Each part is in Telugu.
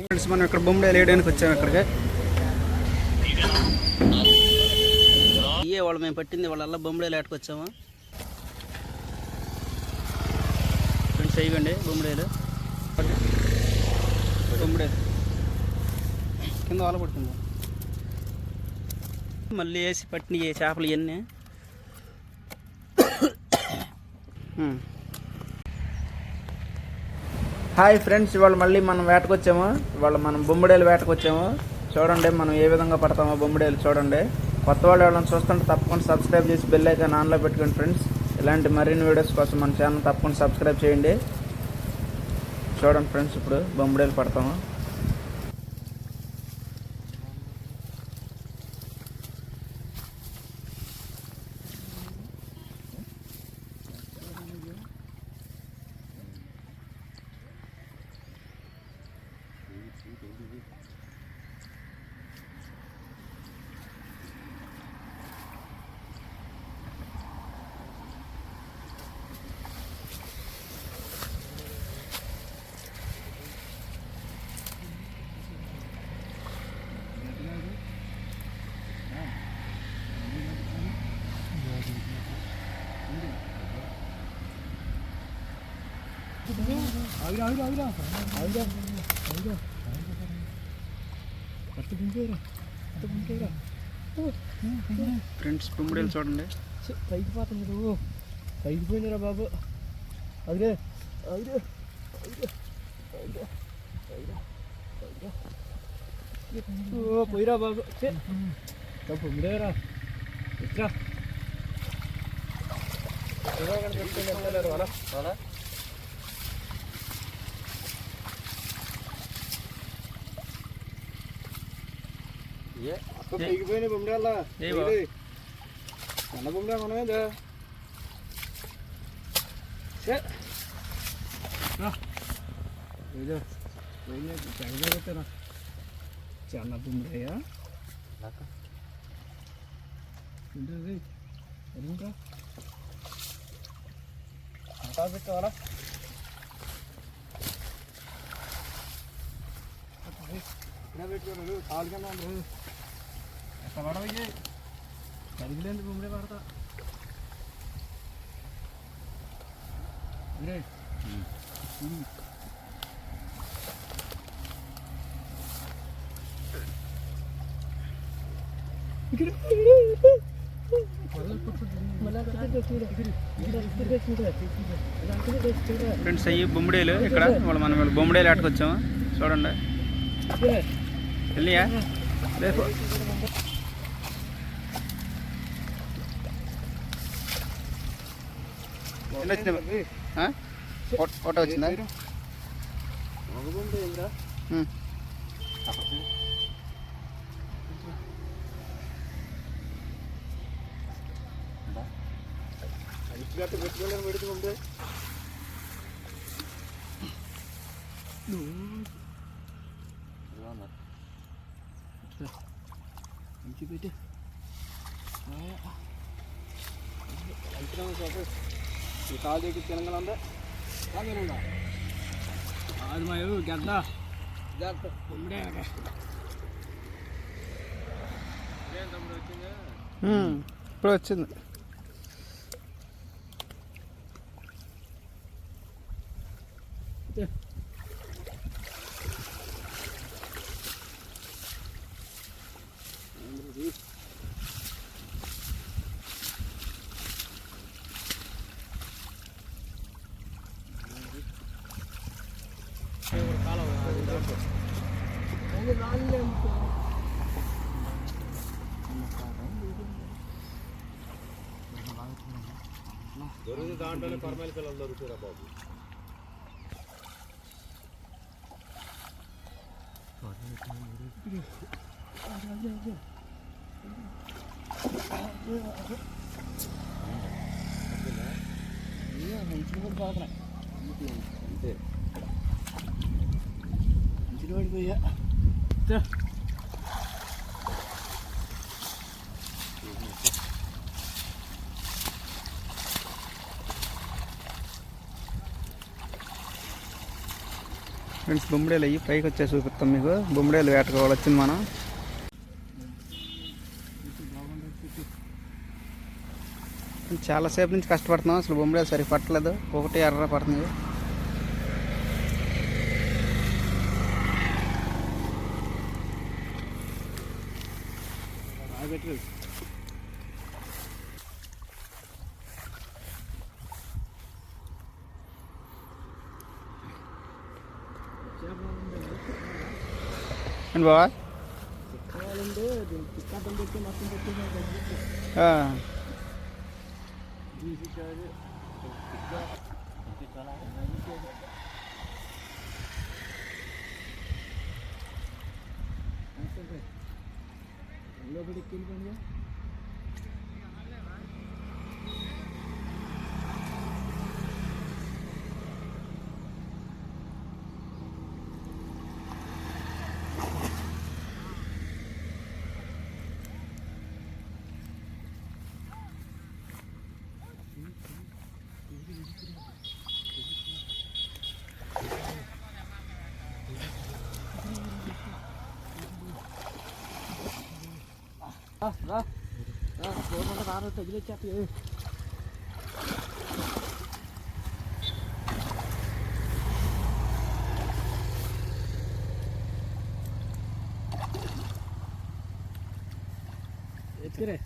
ఫ్రెండ్స్ మనం ఇక్కడ బొమ్మడే వేయడానికి వచ్చాము ఇక్కడికి. ఇయ్యే వాళ్ళు మేము పట్టింది వాళ్ళ బొమ్మడేలు ఏటకొచ్చాము ఫ్రెండ్స్ ఇవ్వండి బొమ్మడేలు బొమ్మడేలు కింద వాళ్ళ పడుతుంది. మళ్ళీ వేసి పట్టిన చేపలు ఇవన్నీ. హాయ్ ఫ్రెండ్స్ ఇవాళ మళ్ళీ మనం వేటకొచ్చాము. ఇవాళ మనం బొమ్మడేలు వేటకొచ్చాము. చూడండి మనం ఏ విధంగా పడతామో బొమ్మడేలు చూడండి. కొత్త వాళ్ళు ఎవరైనా చూస్తుంటే తప్పకుండా సబ్స్క్రైబ్ చేసి బెల్ ఐకాన్ ఆన్లో పెట్టుకోండి ఫ్రెండ్స్. ఇలాంటి మరిన్ని వీడియోస్ కోసం మన ఛానల్ తప్పకుండా సబ్స్క్రైబ్ చేయండి. చూడండి ఫ్రెండ్స్ ఇప్పుడు బొమ్మడేలు పడతాము. ఫ్రెండ్స్ బొమ్మడేలు చూడండి. పైకి పోతుంది పైకి పోయిందిరా బాబు అదిరే అదిరే పోయిరా బాబు. తప్పు మిడేరా ఇట్రా పైకి పోయిన బొమ్మడాలా ఏ బాబు. నల్ల బొమ్మడా మనమేదా ఇదో తెగదొరుకుతారా చాలా బొమ్మడాయా ఏంటది ఎదుగుంటా అంతా పెట్టావాలా ఇక్కడ పెట్టుకోరు కాలు కింద ఉండరు ఎట్లా పడవయ్యే సరిగిలేదు బొమ్మడే పడతా రే ఫ్రెండ్స్ అయ్యి బొమ్మడేలు ఇక్కడ వాళ్ళు మనం ఇవాళ బొమ్మడేలు ఏటకొచ్చాము చూడండి. వెళ్ళియా? రేపు. ఎన్ని వచ్చినాయి? ఆ? ఒక- ఒకటే వచ్చిందా ఉం. పెట్టుకోలేము పెడుతుంటే మంచి పెట్టి ఈ కాలు దగ్గర తినగలందా తినగా అది మా గద్ద గద్ద ఉమ్మడే ఉం. ఇప్పుడు వచ్చింది అంతే మంచిగా పడిపోయా ఫ్రెండ్స్ బొమ్మడేలు అయ్యి పైకి వచ్చేసి చూపిస్తాం మీకు. బొమ్మడేలు వేటకోవాలి వచ్చింది మనం. చాలాసేపు నుంచి కష్టపడుతున్నాం అసలు బొమ్మడేలు సరి పట్టలేదు. ఒకటి ఎర్ర పడుతుంది. ఏంటి బావా? లోపలికి వెళ్ళిపోయింది పెట్టి మొత్తం పెట్టి ఆ, లోపలికి వెళ్ళిపోయింది రా రా రా ఫోన్ రారా తగిలిచ్చేస్తా ఎత్తుకురే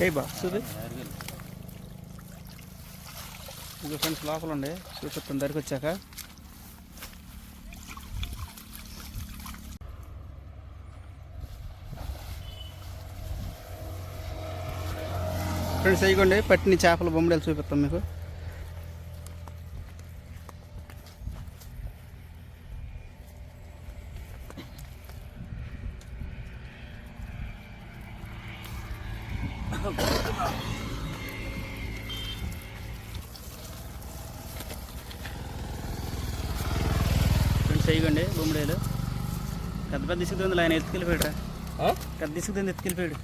ఏ బా చూపి ఇది ఫ్రెండ్స్ లోపల ఉండే చూపిస్తాం దగ్గరికి వచ్చాక ఫ్రెండ్స్ వేయకండి పట్టిన చేపల బొమ్మడలు చూపిస్తాం మీకు. ఫ్రెండ్స్ అయ్యండి బొమ్మడేలు పెద్ద పెద్ద ఇసుకుతుంది ఆయన ఎత్తుకెళ్ళిపోయాడు పెద్ద ఇసుకుతుంది ఎత్తుకెళ్ళిపోయాడు.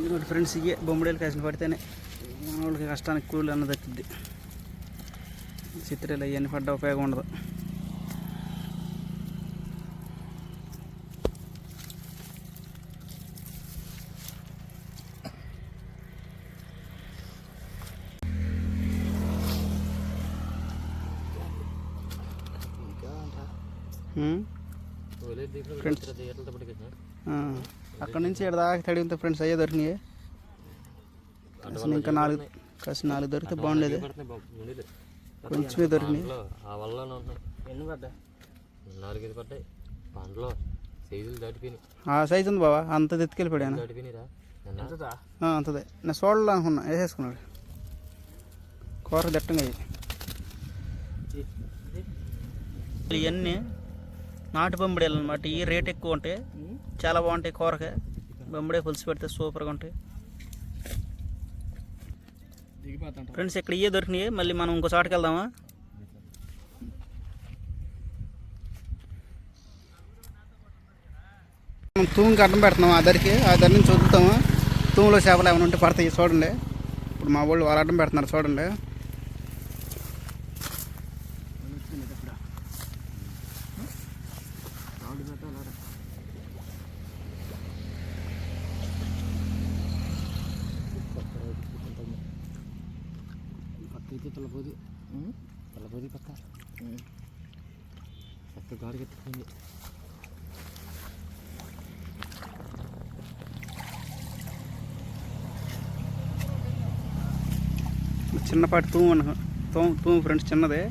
ఇదిగోండి ఫ్రెండ్స్ ఇవే బొమ్మడేలు కాసిన పడితేనే వాళ్ళకి కష్టానికి కూలి అన్నది వచ్చింది చిత్రాలు అవన్నీ పడ్డ ఉపయోగం ఉండదు. ఫ్రెండ్స్. అక్కడ నుంచి ఇక్కడ దాకా తడిగితే ఫ్రెండ్స్ అయ్యే దొరికినాయి. అసలు ఇంకా నాలుగు కాసి నాలుగు దొరికితే బాగుండేది. కొంచెమే దొరికినాయి. ఆ సైజు ఉంది బాబా అంత ఆ, అంతదే. నేను చూడాలి అనుకున్నా వేసేసుకున్నాడు. కూర దట్టంగా అయ్యి ఇవన్నీ నాటు బొమ్మడేలు అనమాట ఈ రేట్ ఎక్కువ ఉంటాయి చాలా బాగుంటాయి కూరకి బొమ్మడే పులుసు పెడితే సూపర్గా ఉంటాయి. ఫ్రెండ్స్ ఇక్కడ ఇవే దొరికినాయి. మళ్ళీ మనం ఇంకో చోటుకి వెళ్దామా? మనం తూముకి అడ్డం పెడుతున్నాం. ఆ దరికి ఆ దరి నుంచి వదులుతాము? తూములో చేపలు ఏమైనా ఉంటే పడతాయి చూడండి. ఇప్పుడు మా వాళ్ళు వాళ్ళు అడ్డం పెడుతున్నారు చూడండి. పాటు తూము అన్న తూము తూము ఫ్రెండ్స్ చిన్నదే.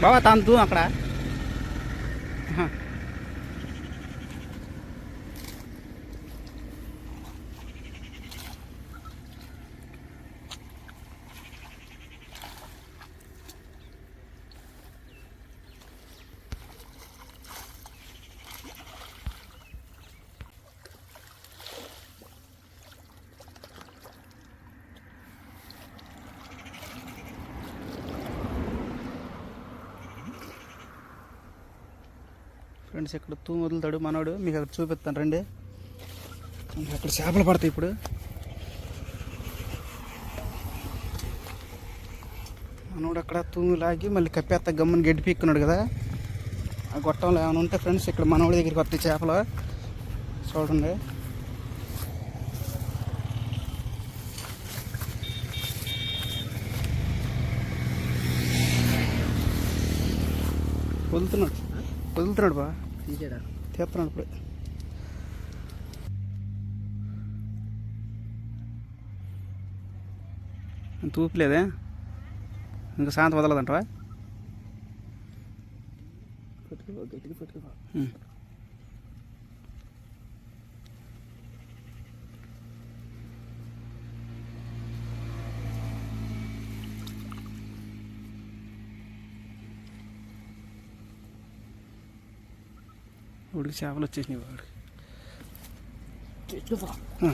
బావా తాను అక్కడ ఆహా. ఫ్రెండ్స్ ఇక్కడ తూ వదులుతాడు మనోడు మీకు అక్కడ చూపిస్తాను రండి. అక్కడ చేపలు పడతాయి ఇప్పుడు. మనోడు అక్కడ తూము లాగి మళ్ళీ కప్పేత్త గమ్మని గడ్డి పీక్కున్నాడు కదా. ఆ గొట్టంలో ఏమైనా ఉంటే ఫ్రెండ్స్ ఇక్కడ మనోడి దగ్గరికి వస్తాయి చేపలు. చూడండి. వదులుతున్నాడు వదులుతున్నాడు బా. తీసాడా? ఇప్పుడు. ఇంత ఊపిలేదే ఇంకా శాంతి వదలదంటవా? పట్టుకో గట్టిగా వాడికి చేపలు వచ్చేసినాయి ఆ.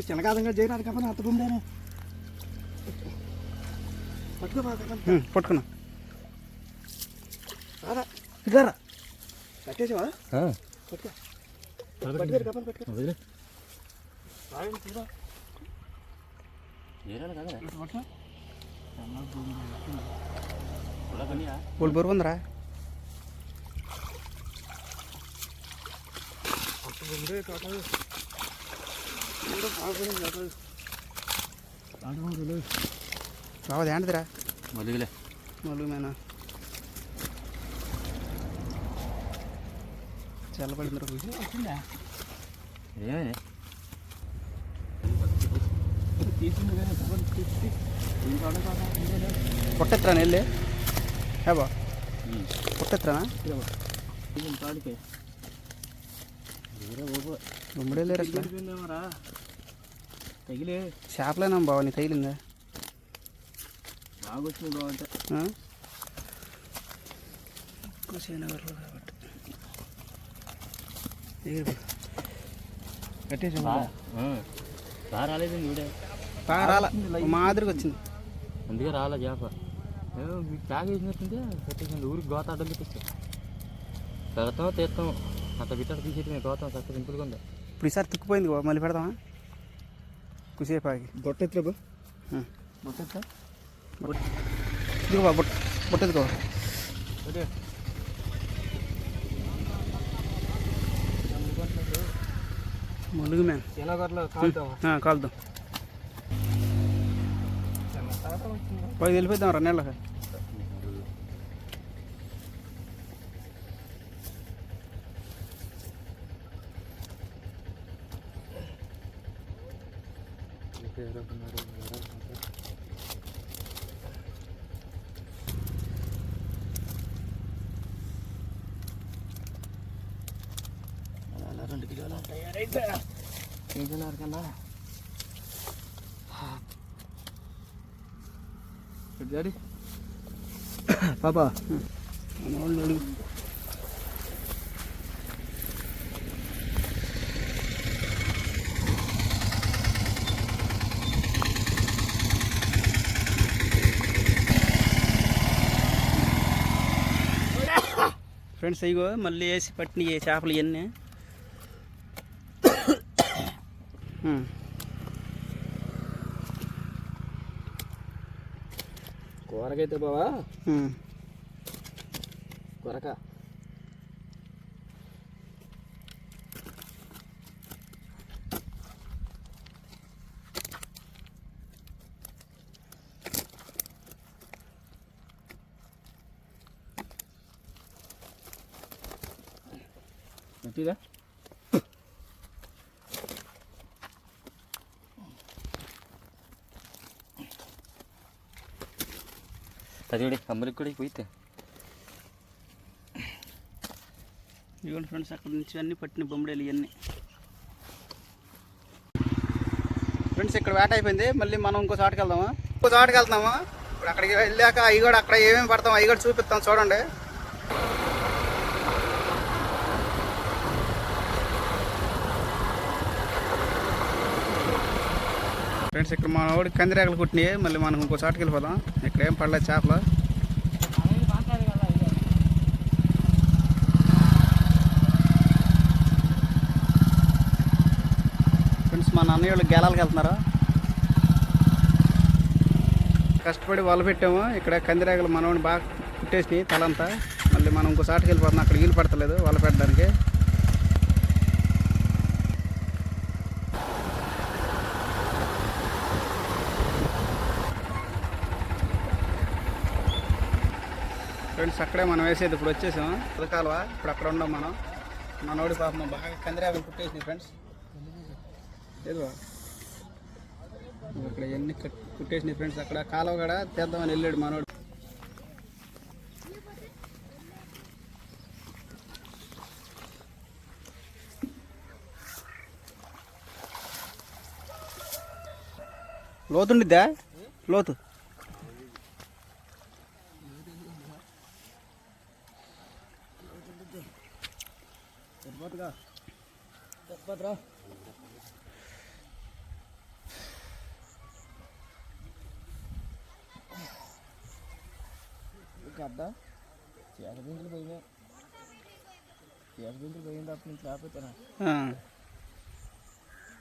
చిలకాదంగా చేయడానికి కాబట్టి అంత ఉమ్, పట్టుకున్నా. కట్టేసావా? ఆ. పట్టుకో. పట్టుకో. కప్పని కదా ఇటు పట్టుకో ఉల్ల పనియా? వాళ్ళు బరువు ఉందిరా అంత గుండే కాదు ఇంకా బాగుంది ఏరా బాబు. గుమ్మడేలేరు అసలు తగిలిపోయిందేమోరా తగిలే చేపలేనా బావ నీ తగిలిందా బాగా వచ్చింది బాగుంటే ఆ? కుసేనగర్లో కాబట్టి ఎగిరి పో. కట్టేసి బా ఆ. బా రాలేదు చూడే బాగా రాలా మాదిరిగా వచ్చింది అందుకే రాలే చేప మీకు ప్యాక్ చేసినట్టుంటే పెట్టేసింది ఊరికి గోత అడ్డం పెట్టేస్తాం పెడతాం తీస్తాం అంత బిట్టడు తీసేటి మేము గోతాం చక్క సింపుల్గా ఉంది? ఇప్పుడు ఈసారి తిక్కుపోయింది మళ్ళీ పెడదామా? కుసేపు ఆగి. బొట్టెత్తురా బా ఆ. బొట్టెత్తా? ఇదిగో బా బుట్ట బుట్టెత్తుకో. అదే ములుగు చిన్నగొర్రెలు కాలుతావా ఆ, కాలుదాం. పోయి వెళ్ళిపోద్దాం రా నెలకి రెండు కిలోలు తయారైతే కేజీన్నర కన్నా డాడీ పాపా మన వాళ్ళు అడుగు ఫ్రెండ్స్ ఇగో మళ్ళీ వేసి పట్టిన ఈ చేపలు ఇవన్నీ కూరకైతే బావా ఉమ్. కొరక గట్టిగా చదివిడి కమ్మరికి కూడా పోయితే ఇదిగోండి ఫ్రెండ్స్ అక్కడ నుంచి అన్ని పట్టిన బొమ్మడేలు ఇవన్నీ. ఫ్రెండ్స్ ఇక్కడ వేట అయిపోయింది. మళ్ళీ మనం ఇంకో చోటకి వెళ్దామా? ఇంకో చోటకి వెళ్తాము ఇప్పుడు అక్కడికి వెళ్ళాక అవి కూడా అక్కడ ఏమేమి పడతాం అవి కూడా చూపిస్తాం చూడండి. ఫ్రెండ్స్ ఇక్కడ మన వాడికి కందిరేకలు కుట్టినాయి. మళ్ళీ మనం ఇంకో చాటుకు వెళ్ళిపోదాం. ఇక్కడ ఏం పడలేదు చేపలు. ఫ్రెండ్స్ మా నాన్న వాళ్ళు గేలాలకు వెళ్తున్నారు. కష్టపడి వల పెట్టాము. ఇక్కడ కందిరేకలు మనవాడిని బాగా కుట్టేసినాయి తలంతా. మళ్ళీ మనం ఇంకో చాటుకు వెళ్ళిపోతున్నాం అక్కడ వీలు పడతలేదు వల పెట్టడానికి. ఫ్రెండ్స్ అక్కడే మనం వేసేది ఇప్పుడు వచ్చేసాం. పథకాలువా ఇప్పుడు అక్కడ ఉన్నాం మనం. మనోడి పాపం బాగా కందిరేగలు కుట్టేసినాయి ఫ్రెండ్స్. ఏదో ఇక్కడ ఎన్ని కట్- కుట్టేసినాయి ఫ్రెండ్స్ అక్కడ కాలువ కూడా తీద్దామని వెళ్ళాడు మనోడు. లోతుండిద్దా? లోతు.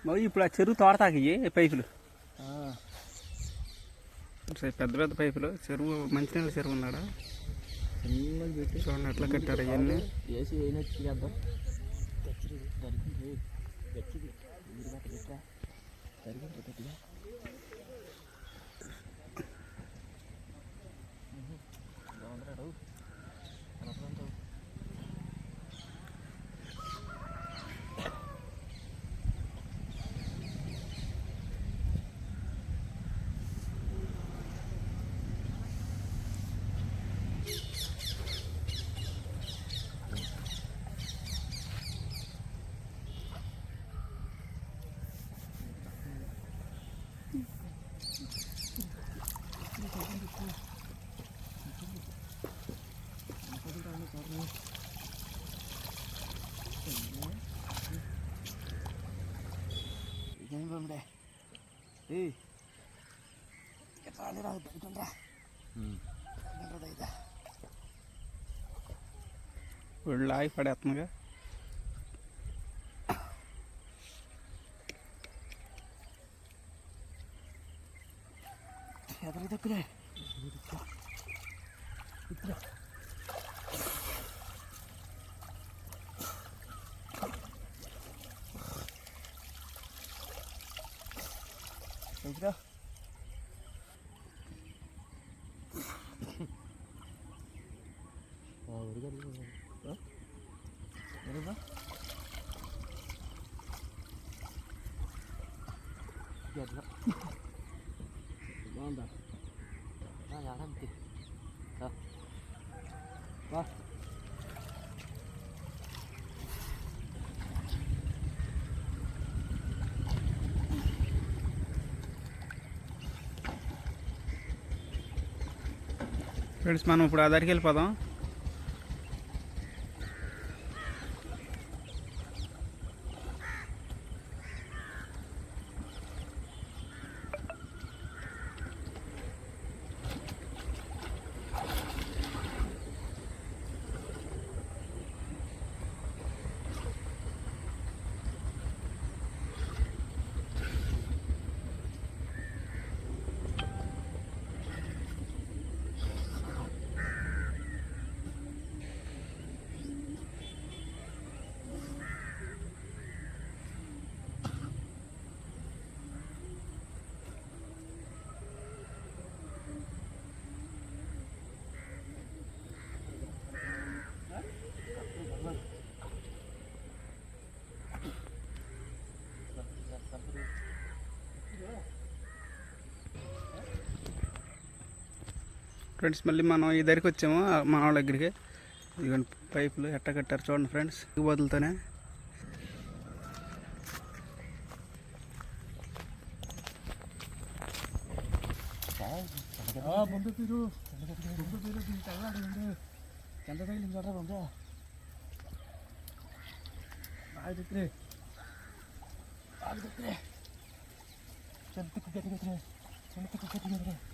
మరి ఇప్పుడు ఆ చెరువు తోడతాకి పైపులు. సరే, పెద్ద పెద్ద పైపులు. చెరువు మంచినీళ్ళ చెరువు ఉన్నాడా? చూడండి ఎట్లా కట్టారు ఇవన్నీ. వేసి ఏం బాగుండే ఏ ఎట్లా రాదు దొరికిందా ఇదా ఒళ్ళు ఆగి పడేస్తుందిగా ఎదురు ఎట్లా బాగుందా? ఆడంతి బా ఫ్రెండ్స్ మనం ఇప్పుడు ఆ దగ్గరికి వెళ్ళిపోదాం. ఫ్రెండ్స్ మళ్ళీ మనం ఈ దగ్గరికి వచ్చాము మన వాళ్ళ దగ్గరికి. ఇవన్నీ పైపులు ఎట్ట కట్టారు చూడండి ఫ్రెండ్స్ బదులుతోనే. ఎంత తగిలింది చూడరా ముందు? బాగా తిక్కరే బాగా తిక్కరే చెంత తిక్కు గట్టి చెంత గట్టి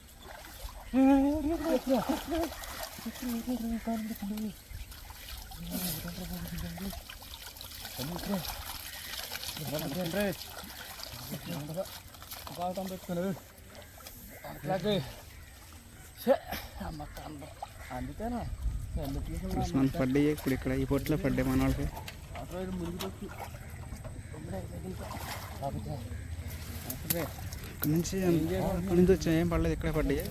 బాగా పెట్టుకున్నాడు అట్లాగే అందుకేనా ఎందుకు మనం పడ్డాయి ఇప్పుడు ఇక్కడ ఈ పొట్లో పడ్డాయి మన వాళ్ళకి అటు మునిగిపోయి ఇక్కడ నుంచి ఇక్కడ నుంచి వచ్చాయి ఏం పడలేదు ఇక్కడే పడ్డాయి.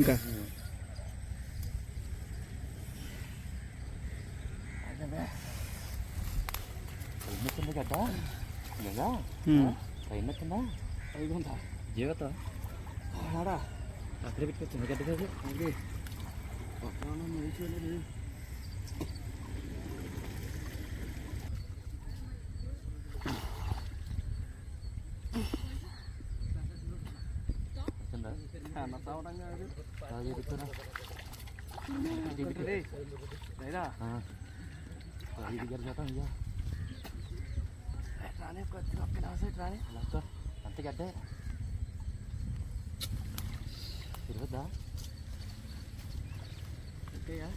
ఇదా చేయి తగిలింది ఒకటే ఒక్కదారి పోయిండు చాలా చాలా వచ్చిండు కాచిపింక పైనెత్తుంది కదా లేదా పైనెత్తుందా ఐదుందా జీవిత ఆడా అక్కడే పెట్టుకొచ్చింది గడ్డ కాదు అది పక్కన మంచి వచ్చిందా అన్న రానే కొద్ది ఒక్క నిమిషం రానే లాక్క అంత గడ్డే తిరగద్దా అంతేయా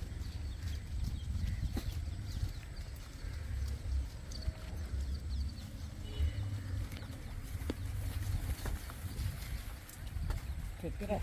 ఎక్కరా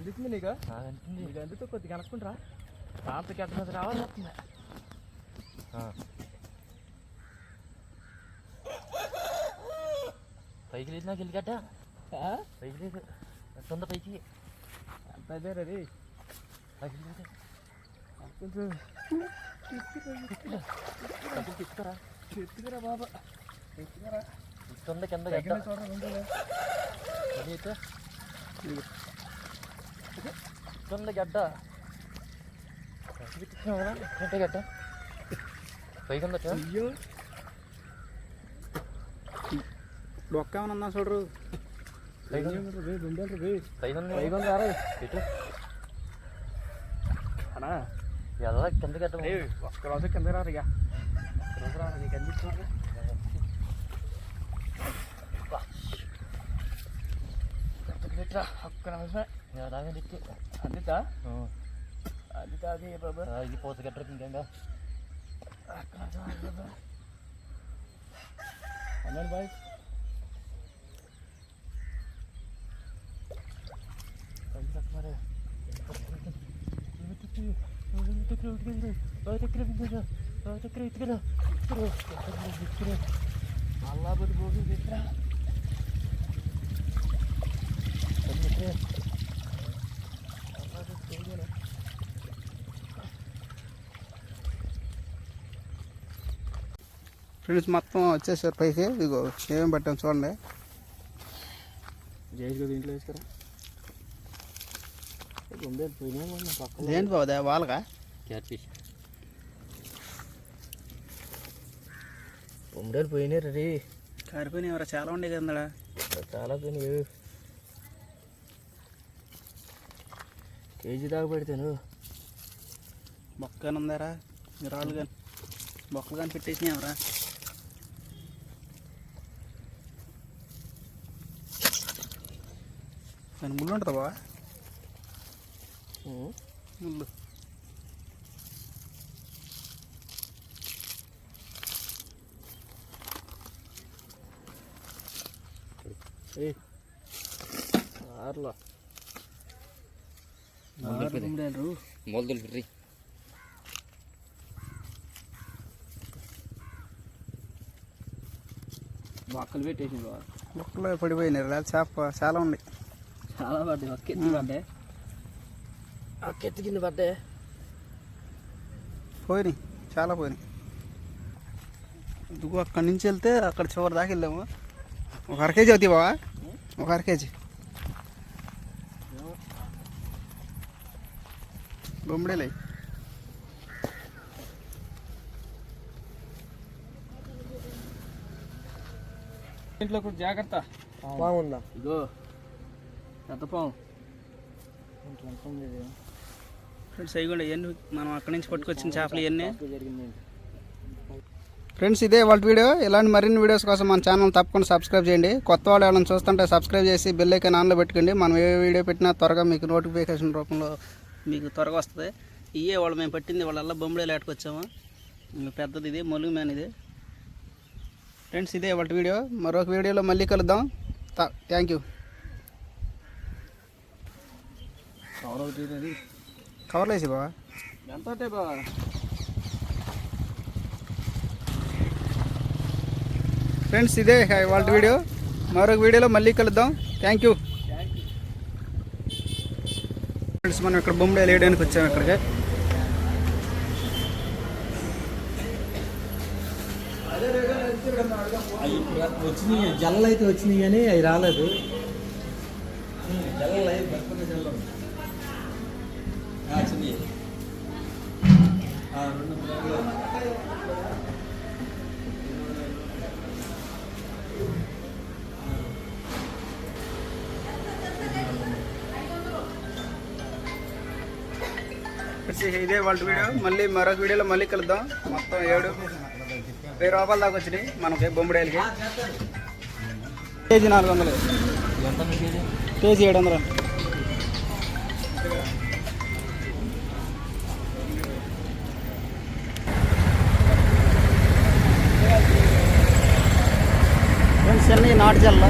అందుతుంది నీకు? నీకు అందుతో కొద్దిగా కనుక్కుంటారా తాతకి ఎంత మంది రావాలి. వస్తుంది పైకి లేదు నాకు వెళ్ళి గడ్డ పైకి లేదు. ఎంత పైకి. అంత అదే రీ పైకి లేదు. కొంచెం తీసుకురా ఎత్తుకురా బాబా. ఎత్తుకురా కింద గడ్డ చూడరా ఇస్తుంది గడ్డ. అంటే గడ్డ. పైకి ఉందట అయ్యో. చూడరు? అన్నా. ఎలా కింద గడ్డ ఒక్క రోజు కింద రారు ఇక. రోజు రారా నీకు ఒక్క నిమిషం అలాగే తిట్టి అందుతా అందుతా అది బాబా ఇది పోత గడ్డ ఇంకేంగా ఒక్క నిమిషం ఆగు బాబా ఫ్రెండ్స్ మొత్తం వచ్చేసారు పైకి. ఇదిగో ఏమేమి పట్టాం చూడండి. దీంట్లో ఏంటి బాబు వాళ్ళగా క్యాట్ ఫిష్ ఉమ్మడాలు పోయినారు రే కారిపోయినాయి ఎవరా చాలా ఉండే కదా చాలా పని కేజీ దాకా పెడతాను. బొక్క ఉందారా రాళ్ళు కానీ బొక్కలు కానీ పెట్టేసినాయి ఎవరా? దాని ముళ్ళు ఉంటుందా బావా? ముళ్ళు. ఆరులో. బొమ్మడాలు మొదలు పెట్టి బొక్కలు పెట్టేసింది బొక్కలు పడిపోయినాయి లేదా చేప చాలా ఉన్నాయి. చాలా పడ్డాయి ఒక్క ఎత్తి పడ్డాయి ఆ కెత్తి కింద పడ్డాయి పోయినాయి చాలా పోయినాయి ఇదిగో అక్కడి నుంచి వెళ్తే అక్కడ చివరి దాకా వెళ్ళాము ఒక అర కేజీ అవుతాయి బావా ఒక అర కేజీ బొమ్మడేలే ఇంట్లో కూడా జాగ్రత్త బాగుందా ఇగో పెద్ద పాము. ఫ్రెండ్స్ అయ్యి ఇవన్నీ మనం అక్కడి నుంచి పట్టుకొచ్చిన చేపలు ఇవన్నీ. ఫ్రెండ్స్ ఇదే వాళ్ళ వీడియో. ఇలాంటి మరిన్ని వీడియోస్ కోసం మన ఛానల్ తప్పకుండా సబ్స్క్రైబ్ చేయండి. కొత్త వాళ్ళు ఎవరైనా చూస్తుంటే సబ్స్క్రైబ్ చేసి బెల్ ఐకాన్ ఆన్లో పెట్టుకోండి. మనం ఏ వీడియో పెట్టినా త్వరగా మీకు నోటిఫికేషన్ రూపంలో మీకు త్వరగా వస్తుంది. ఇయే వాళ్ళు మేము పట్టింది వాళ్ళ బొమ్మడేలు ఆటకొచ్చాము. ఇంకా పెద్దది ఇది మొలుగు మ్యాన్ ఇది. ఫ్రెండ్స్ ఇదే వాళ్ళ వీడియో. మరొక వీడియోలో మళ్ళీ కలుద్దాం. థ్యాంక్ యూ కవర్ అవుతుంది కవర్లో వేసి బావా. ఎంత అంటే ఫ్రెండ్స్ ఇదే వాళ్ళ వీడియో. మరొక వీడియోలో మళ్ళీ కలుద్దాం. థ్యాంక్ యూ ఫ్రెండ్స్ మనం ఇక్కడ బొమ్మడేలు వేయడానికి వచ్చాము ఇక్కడికి. వచ్చినాయి జల్లలు అయితే వచ్చినాయి కానీ అవి రాలేదు. జల్లలు అయి బతుకున్న రెండు ఇదే వాళ్ళ వీడియో. మళ్ళీ మరొక వీడియోలో మళ్ళీ కలుద్దాం. మొత్తం ఏడు. వెయ్యి రూపాయల దాకా వచ్చినాయి మనకి బొమ్మడేలకి కేజీ నాలుగు వందలు. కేజీ కేజీ ఏడు వందలు. చెన్నై నాటిజల్లో